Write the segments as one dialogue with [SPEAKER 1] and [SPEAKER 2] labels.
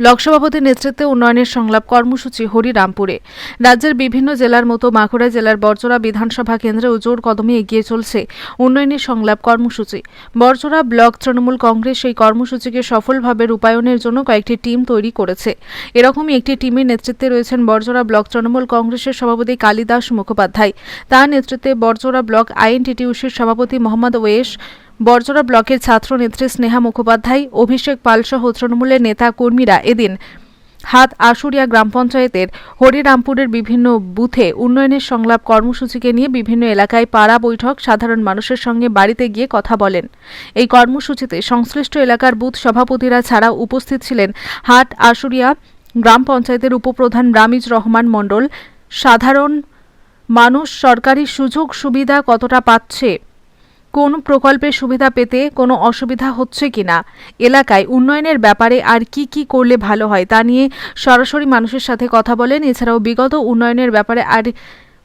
[SPEAKER 1] Block সভাপতির নেতৃত্বে উন্নয়নের সংলাপ কর্মসূচি হরিরামপুরে। রাজ্যের বিভিন্ন জেলার মতো বাঁকুড়া জেলার বরজোড়া বিধানসভা কেন্দ্রেও জোর কদমে এগিয়ে চলছে উন্নয়নের সংলাপ কর্মসূচি। বরজোড়া ব্লক তৃণমূল কংগ্রেস এই কর্মসূচিকে সফলভাবে রূপায়ণের জন্য কয়েকটি টিম তৈরি করেছে। এরকমই একটি টিমের নেতৃত্বে রয়েছেন বরজোড়া ব্লক তৃণমূল কংগ্রেসের সভাপতি কালিদাস মুখোপাধ্যায়। তার নেতৃত্বে বরজোড়া ব্লক আইএনটিটিউসির সভাপতি মোহাম্মদ ওয়েশ বরজোড়া ব্লকের ছাত্রনেত্রী স্নেহা মুখোপাধ্যায়, অভিষেক পালসহ তৃণমূলের নেতা কর্মীরা এদিন হাত আশুরিয়া গ্রাম পঞ্চায়েতের হরিরামপুরের বিভিন্ন বুথে উন্নয়নের সংলাপ কর্মসূচিকে নিয়ে বিভিন্ন এলাকায় পাড়া বৈঠক, সাধারণ মানুষের সঙ্গে বাড়িতে গিয়ে কথা বলেন। এই কর্মসূচিতে সংশ্লিষ্ট এলাকার বুথ সভাপতিরা ছাড়াও উপস্থিত ছিলেন হাট আশুরিয়া গ্রাম পঞ্চায়েতের উপপ্রধান রামিজ রহমান মণ্ডল। সাধারণ মানুষ সরকারি সুযোগ সুবিধা কতটা পাচ্ছে? কোন প্রকল্পের সুবিধা পেতে কোনো অসুবিধা হচ্ছে কিনা? এলাকায় উন্নয়নের ব্যাপারে আর কি কি করলে ভালো হয় তা নিয়ে সরাসরি মানুষের সাথে কথা বলেন। এছাড়াও বিগত উন্নয়নের ব্যাপারে আর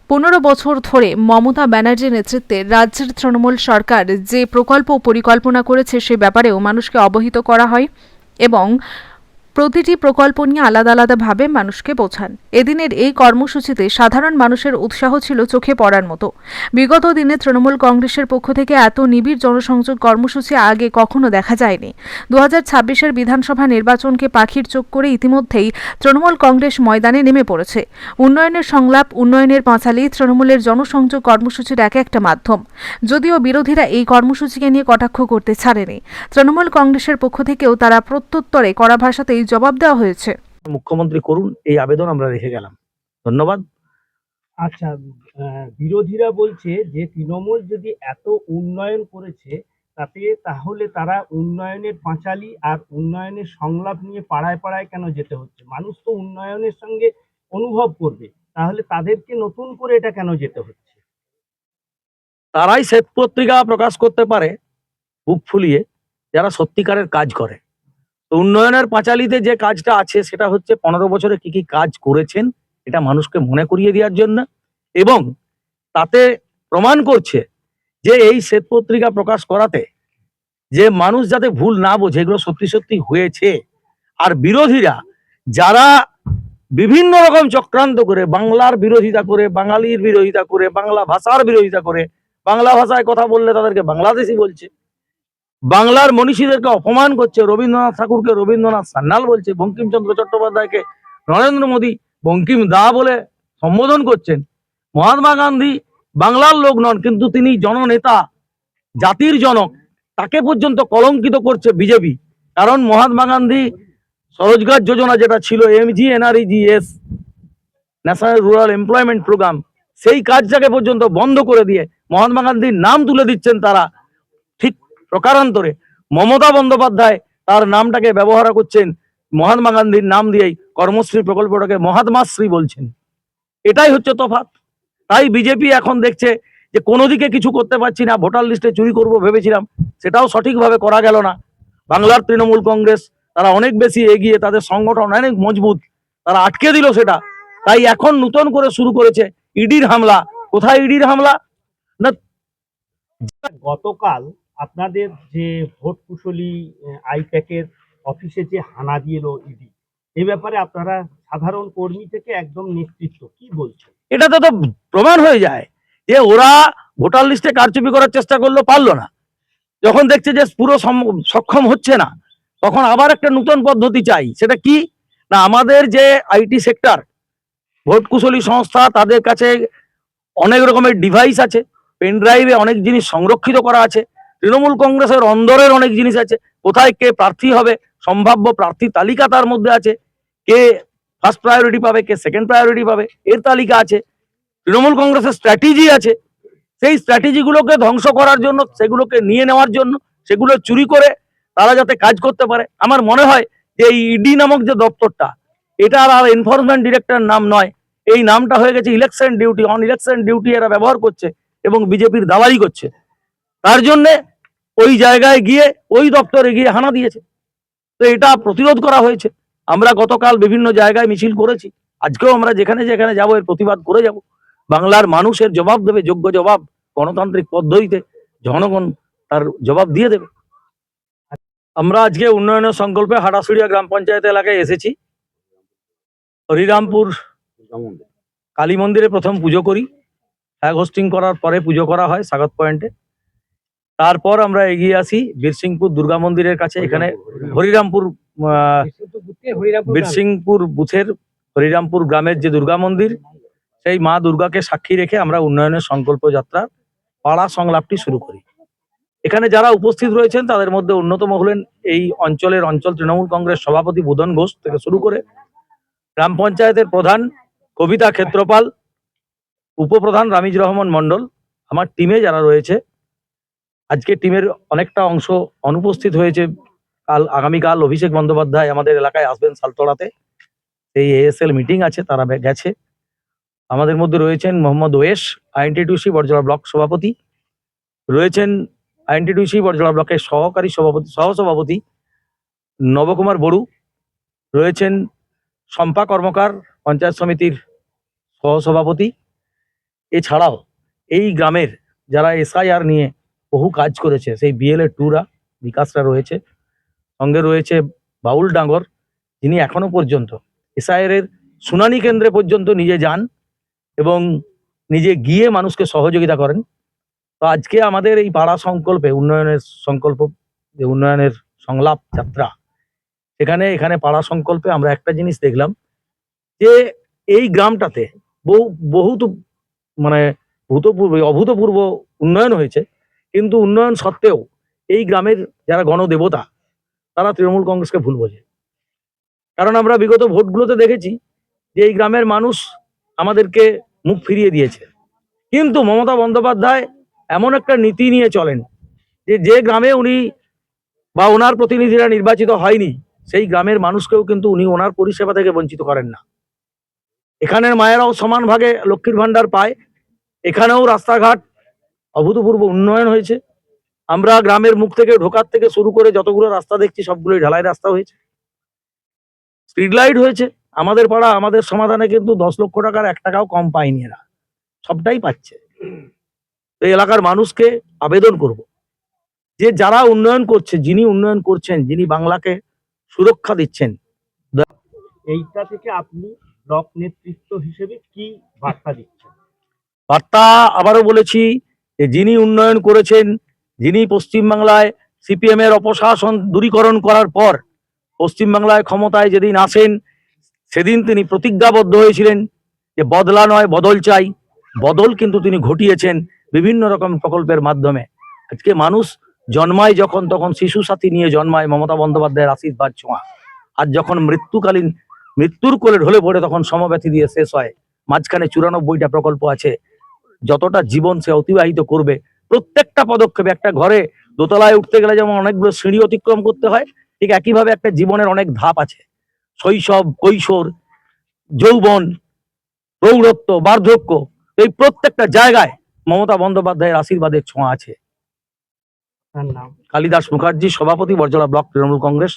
[SPEAKER 1] পনেরো বছর ধরে মমতা ব্যানার্জির নেতৃত্বে রাজ্যের তৃণমূল সরকার যে প্রকল্প পরিকল্পনা করেছে সে ব্যাপারেও মানুষকে অবহিত করা হয় এবং প্রতিটি প্রকল্প নিয়ে আলাদা আলাদাভাবে মানুষকে বোঝান। এদিনের এই কর্মসূচিতে সাধারণ মানুষের উৎসাহ ছিল চোখে পড়ার মতো। বিগত দিনে তৃণমূল কংগ্রেসের পক্ষ থেকে এত নিবিড় জনসংযোগ কর্মসূচি আগে কখনো দেখা যায়নি। দু হাজার বিধানসভা নির্বাচনকে পাখির চোখ করে ইতিমধ্যেই তৃণমূল কংগ্রেস ময়দানে নেমে পড়েছে। উন্নয়নের সংলাপ, উন্নয়নের পাঁচালি তৃণমূলের জনসংযোগ কর্মসূচির এক একটা মাধ্যম। যদিও বিরোধীরা এই কর্মসূচিকে নিয়ে কটাক্ষ করতে ছাড়েনি। তৃণমূল কংগ্রেসের পক্ষ থেকেও তারা প্রত্যুত্তরে কড়া ভাষাতেই জবাব দেওয়া হয়েছে।
[SPEAKER 2] মুখ্যমন্ত্রী করুন এই আবেদন আমরা রেখে গেলাম। ধন্যবাদ।
[SPEAKER 3] আচ্ছা আহ, বিরোধীরা বলছে যে তৃণমূল যদি এত উন্নয়ন করেছে তাতে তাহলে তারা উন্নয়নের পাঁচালি আর উন্নয়নের সংলাপ নিয়ে পাড়ায় পাড়ায় কেন যেতে হচ্ছে? মানুষ তো উন্নয়নের সঙ্গে অনুভব করবে তাহলে তাদেরকে নতুন করে এটা কেন যেতে হচ্ছে?
[SPEAKER 2] তারাই শ্বেত পত্রিকা প্রকাশ করতে পারে বুক ফুলিয়ে যারা সত্যিকারের কাজ করে। উন্নয়নের পাঁচালিতে যে কাজটা আছে, সেটা হচ্ছে পনেরো বছরে কি কি কাজ করেছেন, এটা মানুষকে মনে করিয়ে দেওয়ার জন্য। এবং তাতে প্রমাণ করছে যে এই শ্বেত পত্রিকা প্রকাশ করাতে যে মানুষ যাতে ভুল না বোঝে, এগুলো সত্যি সত্যি হয়েছে। আর বিরোধীরা যারা বিভিন্ন রকম চক্রান্ত করে, বাংলার বিরোধিতা করে, বাঙালির বিরোধিতা করে, বাংলা ভাষার বিরোধিতা করে, বাংলা ভাষায় কথা বললে তাদেরকে বাংলাদেশি বলছে বাংলার মনীষীদেরকে অপমান করছে, রবীন্দ্রনাথ ঠাকুরকে রবীন্দ্রনাথ সান্যাল বলছে, বঙ্কিমচন্দ্র চট্টোপাধ্যায়কে নরেন্দ্র মোদী বঙ্কিম দা বলে সম্বোধন করছেন। মহাত্মা গান্ধী বাংলার লোক নন, কিন্তু তিনি জননেতা, জাতির জনক, তাকে পর্যন্ত কলঙ্কিত করছে বিজেপি। কারণ মহাত্মা গান্ধী স্বরোজগার যোজনা যেটা ছিল, M MG NREGS national rural employment programme, সেই কাজটাকে পর্যন্ত বন্ধ করে দিয়ে মহাত্মা গান্ধীর নাম তুলে দিচ্ছেন তারা। প্রকারান্তরে মমতা বন্দ্যোপাধ্যায় তার নামটাকে ব্যবহার করছেন, মহাত্মা গান্ধীর নাম দিয়েই কর্মশ্রী প্রকল্পটাকে মহাত্মাশ্রী বলছেন। এটাই হচ্ছে তফাৎ। তাই বিজেপি এখন দেখছে যে কোনো দিকে কিছু করতে পারছি না, ভোটার লিস্টে চুরি করব ভেবেছিলাম, সেটাও সঠিকভাবে করা গেল না। বাংলার তৃণমূল কংগ্রেস, তারা অনেক বেশি এগিয়ে তাদের সংগঠন অনেক মজবুত, তারা আটকে দিল সেটা। তাই এখন নতুন করে শুরু করেছে ইডির হামলা। কোথায় ইডির হামলা?
[SPEAKER 3] না, গতকাল আপনাদের যে ভোট কুশলী আইপ্যাকের অফিসে যে হানা দিয়ে এলো ইডি এই ব্যাপারে আপনারা সাধারণ কর্মী থেকে একদম নেতৃত্ব, কি বলছেন?
[SPEAKER 2] এটা তো তো প্রমাণ হয়ে যায় যে ওরা ভোটার লিস্টে কারচুপি করার চেষ্টা করল পারল না। যখন দেখছে যে পুরো সক্ষম হচ্ছে না, তখন আবার একটা নতুন পদ্ধতি চাই। সেটা কি? না, আমাদের যে আইটি সেক্টর, ভোট কুশলী সংস্থা, তাদের কাছে অনেক রকমের ডিভাইস আছে, পেন ড্রাইভে অনেক জিনিস সংরক্ষিত করা আছে। তৃণমূল কংগ্রেসের অন্দরের অনেক জিনিস আছে। কোথায় কে প্রার্থী হবে, সম্ভাব্য প্রার্থী তালিকা তার মধ্যে আছে। কে ফার্স্ট প্রায়োরিটি পাবে, কে সেকেন্ড প্রায়োরিটি পাবে, এর তালিকা আছে। তৃণমূল কংগ্রেসের স্ট্র্যাটেজি আছে। সেই স্ট্র্যাটেজিগুলোকে ধ্বংস করার জন্য, সেগুলোকে নিয়ে নেওয়ার জন্য, সেগুলো চুরি করে তারা যাতে কাজ করতে পারে। আমার মনে হয় যে এই ইডি নামক যে দপ্তরটা, এটা আর এনফোর্সমেন্ট ডিরেক্টর নাম নয়। এই নামটা হয়ে গেছে election duty on election duty এরা ব্যবহার করছে এবং বিজেপির দালালি করছে। তার জন্যে ওই জায়গায় গিয়ে, ওই দপ্তরে গিয়ে হানা দিয়েছে। তো এটা প্রতিরোধ করা হয়েছে। আমরা গতকাল বিভিন্ন জায়গায় মিছিল করেছি। আজকেও আমরা যেখানে যেখানে যাব, এর প্রতিবাদ করে যাব। বাংলার মানুষের জবাব দেবে, যোগ্য জবাব গণতান্ত্রিক পদ্ধতিতে জনগণ তার জবাব দিয়ে দেবে। আমরা আজকে উন্নয়নের সংকল্পে হাটাসুড়িয়া গ্রাম পঞ্চায়েত এলাকায় এসেছি। হরিরামপুর কালী মন্দিরে প্রথম পুজো করি। ফ্ল্যাগ হোস্টিং করার পরে পুজো করা হয় স্বাগত পয়েন্টে। তারপর আমরা এগিয়ে আসি বীরসিংপুর দুর্গা মন্দিরের কাছে এখানে হরিরামপুর। বীরসিংপুর বুথের হরিরামপুর গ্রামের যে দুর্গা মন্দির সেই মা দুর্গাকে সাক্ষী রেখে আমরা উন্নয়নের সংকল্প যাত্রা পাড়া সংলাপটি শুরু করি। এখানে যারা উপস্থিত রয়েছেন তাদের মধ্যে অন্যতম হলেন এই অঞ্চলের অঞ্চল তৃণমূল কংগ্রেস সভাপতি বুধন ঘোষ থেকে শুরু করে গ্রাম পঞ্চায়েতের প্রধান কবিতা ক্ষেত্রপাল উপপ্রধান রামিজ রহমান মণ্ডল আমার টিমে যারা রয়েছে আজকে টিমের অনেকটা অংশ অনুপস্থিত হয়েছে। কাল, আগামীকাল অভিষেক বন্দ্যোপাধ্যায় আমাদের এলাকায় আসবেন সালতলাতে এই এএসএল মিটিং আছে, তারা গেছে। আমাদের মধ্যে রয়েছেন মোহাম্মদ ওয়েস আইএনটিটিউসি বরজলা ব্লক সভাপতি। রয়েছেন আইএনটিটিউসি বরজলা ব্লকের সহকারী সভাপতি, সহসভাপতি নবকুমার বড়ু। রয়েছেন শম্পা কর্মকার, পঞ্চায়েত সমিতির সহসভাপতি। এছাড়াও এই গ্রামের যারা এসআইআর নিয়ে বহু কাজ করেছে। সেই বিএলএ টুরা বিকাশরা রয়েছে। সঙ্গে রয়েছে বাউল ডাঙ্গর, যিনি এখনও পর্যন্ত এসআইআর এর শুনানি কেন্দ্রে পর্যন্ত নিজে যান এবং নিজে গিয়ে মানুষকে সহযোগিতা করেন। তো আজকে আমাদের এই পাড়া সংকল্পে, উন্নয়নের সংকল্প, যে উন্নয়নের সংলাপ যাত্রা, সেখানে, এখানে পাড়া সংকল্পে আমরা একটা জিনিস দেখলাম যে এই গ্রামটাতে বহু, বহুত মানে ভূতপূর্ব, অভূতপূর্ব উন্নয়ন হয়েছে। কিন্তু উন্নয়ন সত্ত্বেও এই গ্রামের যারা গণদেবতা, তারা তৃণমূল কংগ্রেসকে ভুল বোঝে। কারণ আমরা বিগত ভোটগুলোতে দেখেছি যে এই গ্রামের মানুষ আমাদেরকে মুখ ফিরিয়ে দিয়েছে। কিন্তু মমতা বন্দ্যোপাধ্যায় এমন একটা নীতি নিয়ে চলেন যে যে গ্রামে উনি বা ওনার প্রতিনিধিরা নির্বাচিত হয়নি, সেই গ্রামের মানুষকেও কিন্তু উনি ওনার পরিষেবা থেকে বঞ্চিত করেন না। এখানের মায়েরাও সমান ভাগে লক্ষ্মীর ভাণ্ডার পায়, এখানেও রাস্তাঘাট অভূতপূর্ব উন্নয়ন হয়েছে। আমরা গ্রামের মুখ থেকে ঢোকার থেকে শুরু করে যতগুলো রাস্তা দেখছি সবগুলোই ঢালাই রাস্তা হয়েছে। স্ট্রিট লাইট হয়েছে। আমাদের পাড়া আমাদের সমাধানে কিন্তু দশ লক্ষ টাকার এক টাকাও কম পায়নি এরা। সবটাই পাচ্ছে। তো এই এলাকার মানুষকে আবেদন করব। যে যারা উন্নয়ন করছে যিনি উন্নয়ন করছেন যিনি বাংলাকে সুরক্ষা দিচ্ছেন
[SPEAKER 3] এইটা থেকে আপনি ব্লক নেতৃত্ব হিসেবে কি বার্তা দিচ্ছেন?
[SPEAKER 2] বার্তা আবারও বলেছি যে যিনি উন্নয়ন করেছেন, যিনি পশ্চিমবাংলায় সিপিএম এর অপশাসন দূরীকরণ করার পর পশ্চিমবাংলায় ক্ষমতায় যেদিন আসেন, সেদিন তিনি প্রতিজ্ঞাবদ্ধ হয়েছিলেন যে বদলা নয়, বদল চাই। বদল কিন্তু তিনি ঘটিয়েছেন বিভিন্ন রকম প্রকল্পের মাধ্যমে। আজকে মানুষ জন্মায় যখন, তখন শিশু সাথী নিয়ে জন্মায় মমতা বন্দ্যোপাধ্যায়ের আশীর্বাদ ছোঁয়া। আর যখন মৃত্যুকালীন, মৃত্যুর কোলে ঢলে পড়ে তখন সমব্যথী দিয়ে শেষ হয়। মাঝখানে চুরানব্বইটা প্রকল্প আছে। যতটা জীবন সে অতিবাহিত করবে প্রত্যেকটা পদক্ষেপে একটা ঘরে দোতলায় উঠতে গেলে যেমন অনেকগুলো সিঁড়ি অতিক্রম করতে হয় ঠিক একইভাবে একটা জীবনের অনেক ধাপ আছে। শৈশব কৈশোর যৌবন প্রৌঢ়ত্ব বার্ধক্য এই প্রত্যেকটা জায়গায় মমতা বন্দ্যোপাধ্যায়ের আশীর্বাদের ছোঁয়া আছে। কালিদাস মুখার্জি সভাপতি বরজলা ব্লক তৃণমূল কংগ্রেস।